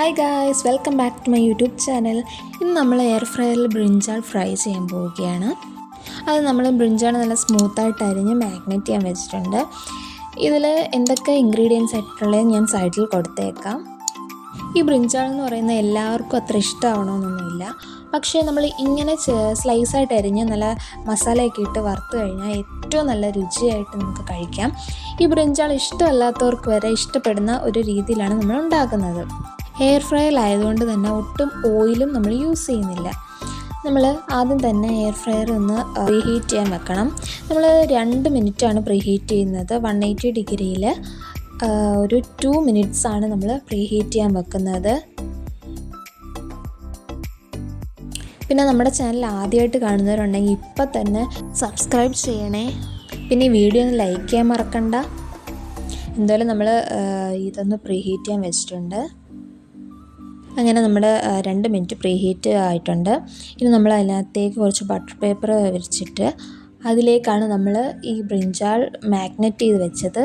Hi guys welcome back to my YouTube channel ഇന്ന് നമ്മൾ air ഫ്രയറിൽ brinjal fry ചെയ്യാൻ പോവുകയാണ്. അത് നമ്മൾ ബ്രിഞ്ചാൾ നല്ല സ്മൂത്തായിട്ട് അരിഞ്ഞ് മാഗ്നറ്റ് ചെയ്യാൻ വെച്ചിട്ടുണ്ട്. ഇതിൽ എന്തൊക്കെ ഇൻഗ്രീഡിയൻസ് ആയിട്ടുള്ളത് ഞാൻ സൈഡിൽ കൊടുത്തേക്കാം. ഈ ബ്രിഞ്ചാൾ എന്ന് പറയുന്നത് എല്ലാവർക്കും അത്ര ഇഷ്ടമാവണമെന്നൊന്നുമില്ല. പക്ഷേ നമ്മൾ ഇങ്ങനെ സ്ലൈസായിട്ട് അരിഞ്ഞ് നല്ല മസാലയൊക്കെ ഇട്ട് വറുത്ത് കഴിഞ്ഞാൽ ഏറ്റവും നല്ല രുചിയായിട്ട് നമുക്ക് കഴിക്കാം. ഈ ബ്രിഞ്ചാൾ ഇഷ്ടമല്ലാത്തവർക്ക് വരെ ഇഷ്ടപ്പെടുന്ന ഒരു രീതിയിലാണ് നമ്മൾ ഉണ്ടാക്കുന്നത്. എയർ ഫ്രയർ ആയതുകൊണ്ട് തന്നെ ഒട്ടും ഓയിലും നമ്മൾ യൂസ് ചെയ്യുന്നില്ല. നമ്മൾ ആദ്യം തന്നെ എയർ ഫ്രയർ ഒന്ന് പ്രീഹീറ്റ് ചെയ്യാൻ വെക്കണം. നമ്മൾ രണ്ട് മിനിറ്റാണ് പ്രീഹീറ്റ് ചെയ്യുന്നത്. വൺ എയ്റ്റി ഡിഗ്രിയിൽ ഒരു ടു ആണ് നമ്മൾ പ്രീഹീറ്റ് ചെയ്യാൻ വെക്കുന്നത്. പിന്നെ നമ്മുടെ ചാനൽ ആദ്യമായിട്ട് കാണുന്നവരുണ്ടെങ്കിൽ ഇപ്പം തന്നെ സബ്സ്ക്രൈബ് ചെയ്യണേ. പിന്നെ ഈ വീഡിയോ ഒന്ന് ലൈക്ക് ചെയ്യാൻ മറക്കണ്ട. എന്തായാലും നമ്മൾ ഇതൊന്ന് പ്രീഹീറ്റ് ചെയ്യാൻ വെച്ചിട്ടുണ്ട്. അങ്ങനെ നമ്മുടെ രണ്ട് മിനിറ്റ് പ്രീ ഹീറ്റ് ആയിട്ടുണ്ട്. ഇനി നമ്മൾ അതിനകത്തേക്ക് കുറച്ച് ബട്ടർ പേപ്പർ വിരിച്ചിട്ട് അതിലേക്കാണ് നമ്മൾ ഈ ബ്രിഞ്ചാൾ മാഗ്നറ്റ് ചെയ്ത് വെച്ചത്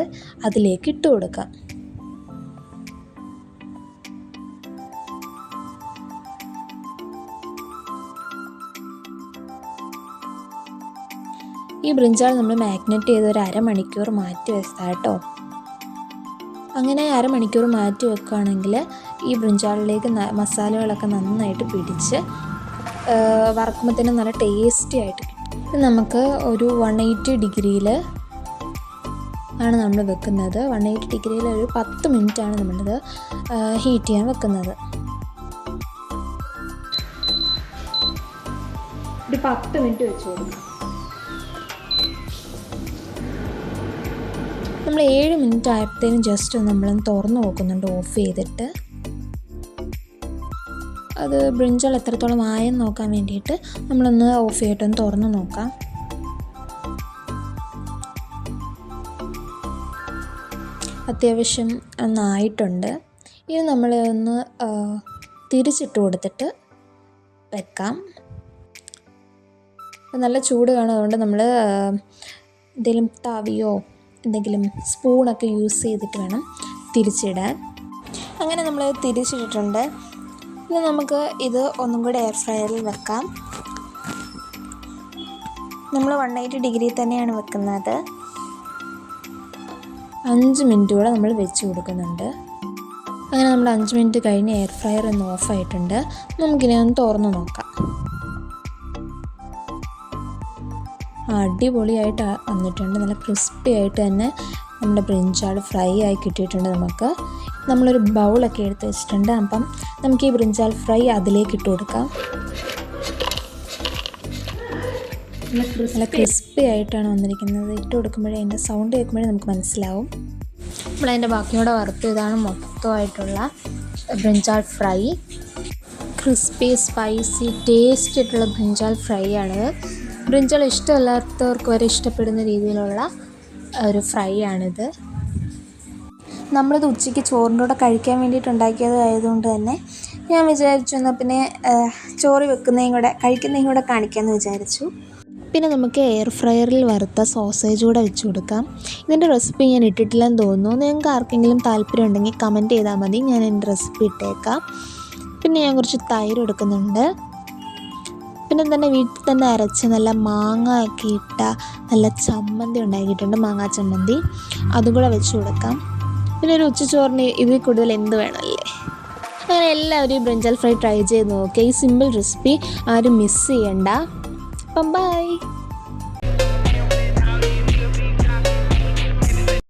അതിലേക്ക് ഇട്ട് കൊടുക്കാം ഈ ബ്രിഞ്ചാൾ നമ്മൾ മാഗ്നറ്റ് ചെയ്ത് ഒരു അരമണിക്കൂർ മാറ്റി വെച്ചതാണ് കേട്ടോ. അങ്ങനെ അരമണിക്കൂർ മാറ്റി വെക്കുകയാണെങ്കിൽ ഈ ബ്രിഞ്ചാളിലേക്ക് മസാലകളൊക്കെ നന്നായിട്ട് പിടിച്ച് വറക്കുമ്പോൾ തന്നെ നല്ല ടേസ്റ്റി ആയിട്ട് കിട്ടും. നമുക്ക് ഒരു വൺ എയ്റ്റി ഡിഗ്രിയിൽ ആണ് നമ്മൾ വെക്കുന്നത്. വൺ എയ്റ്റി ഡിഗ്രിയിൽ ഒരു പത്ത് മിനിറ്റാണ് നമ്മളിത് ഹീറ്റ് ചെയ്യാൻ വെക്കുന്നത്. ഒരു പത്ത് മിനിറ്റ് വെച്ച് കൊടുക്കാം നമ്മൾ ഏഴ് മിനിറ്റ് ആയപ്പോഴത്തേനും ജസ്റ്റ് നമ്മളൊന്ന് തുറന്ന് നോക്കുന്നുണ്ട് ഓഫ് ചെയ്തിട്ട്. അത് ബ്രിഞ്ചൽ എത്രത്തോളം ആയെന്ന് നോക്കാൻ വേണ്ടിയിട്ട് നമ്മളൊന്ന് ഓഫ് ചെയ്തിട്ടൊന്ന് തുറന്നു നോക്കാം. അത്യാവശ്യം ഒന്നായിട്ടുണ്ട് ഇനി നമ്മൾ ഒന്ന് തിരിച്ചിട്ട് കൊടുത്തിട്ട് വെക്കാം. നല്ല ചൂട് കാണും അതുകൊണ്ട് നമ്മൾ എന്തെങ്കിലും തവിയോ എന്തെങ്കിലും സ്പൂണൊക്കെ യൂസ് ചെയ്തിട്ട് വേണം തിരിച്ചിടാൻ. അങ്ങനെ നമ്മൾ തിരിച്ചിട്ടിട്ടുണ്ട്. ഇനി നമുക്ക് ഇത് ഒന്നും കൂടി എയർ ഫ്രയറിൽ വെക്കാം. നമ്മൾ വൺ എയ്റ്റി ഡിഗ്രി തന്നെയാണ് വെക്കുന്നത്. അഞ്ച് മിനിറ്റ് കൂടെ നമ്മൾ വെച്ച് കൊടുക്കുന്നുണ്ട്. അങ്ങനെ നമ്മൾ അഞ്ച് മിനിറ്റ് കഴിഞ്ഞ് എയർ ഫ്രയർ ഒന്ന് ഓഫായിട്ടുണ്ട് നമുക്കിനി ഒന്ന് തുറന്ന് നോക്കാം. അടിപൊളിയായിട്ട് വന്നിട്ടുണ്ട്. നല്ല ക്രിസ്പി ആയിട്ട് തന്നെ നമ്മുടെ ബ്രിഞ്ചാൾ ഫ്രൈ ആയി കിട്ടിയിട്ടുണ്ട് നമുക്ക്. നമ്മളൊരു ബൗളൊക്കെ എടുത്ത് വെച്ചിട്ടുണ്ട്. അപ്പം നമുക്ക് ഈ ബ്രിഞ്ചാൾ ഫ്രൈ അതിലേക്ക് ഇട്ട് കൊടുക്കാം. നല്ല ക്രിസ്പി ആയിട്ടാണ് വന്നിരിക്കുന്നത്. ഇട്ട് കൊടുക്കുമ്പോഴേ അതിന്റെ സൗണ്ട് കേൾക്കുമ്പോഴേ നമുക്ക് മനസ്സിലാവും. നമ്മളതിന്റെ ബാക്കിയോടെ വറുത്ത് ഇതാണ് മൊത്തമായിട്ടുള്ള brinjal fry crispy spicy taste ആയിട്ടുള്ള ബ്രിഞ്ചാൾ ഫ്രൈ ആണ്. ബ്രിഞ്ചാൾ ഇഷ്ടമല്ലാത്തവർക്ക് വരെ ഇഷ്ടപ്പെടുന്ന രീതിയിലുള്ള ഒരു ഫ്രൈ ആണിത്. നമ്മളിത് ഉച്ചയ്ക്ക് ചോറിന്റെ കൂടെ കഴിക്കാൻ വേണ്ടിയിട്ട് ഉണ്ടാക്കിയത് ആയതുകൊണ്ട് തന്നെ ഞാൻ വിചാരിച്ചു എന്നാൽ പിന്നെ ചോറ് വെക്കുന്നതും കൂടെ കഴിക്കുന്നതും കൂടെ കാണിക്കാമെന്ന് വിചാരിച്ചു. പിന്നെ നമുക്ക് എയർ ഫ്രയറിൽ വറുത്ത സോസേജ് കൂടെ വെച്ച് കൊടുക്കാം. ഇതിന്റെ റെസിപ്പി ഞാൻ ഇട്ടിട്ടില്ലെന്ന് തോന്നുന്നു. നിങ്ങൾക്ക് ആർക്കെങ്കിലും താല്പര്യം ഉണ്ടെങ്കിൽ കമന്റ് ചെയ്താൽ മതി. ഞാൻ എന്റെ റെസിപ്പി ഇട്ടേക്കാം. പിന്നെ ഞാൻ കുറച്ച് തൈര് എടുക്കുന്നുണ്ട്. പിന്നെ തന്നെ വീട്ടിൽ തന്നെ അരച്ച് നല്ല മാങ്ങ ഒക്കെ ഇട്ട നല്ല ചമ്മന്തി ഉണ്ടാക്കിയിട്ടുണ്ട് മാങ്ങാ ചമ്മന്തി. അതും കൂടെ വെച്ച് കൊടുക്കാം. പിന്നെ ഒരു ഉച്ചച്ചോറിന് ഇതിൽ കൂടുതൽ എന്ത് വേണമല്ലേ? അങ്ങനെ എല്ലാവരും ബ്രിഞ്ചൽ ഫ്രൈ ട്രൈ ചെയ്ത് നോക്കുക ഈ സിമ്പിൾ റെസിപ്പി ആരും മിസ് ചെയ്യണ്ട. അപ്പം ബൈ.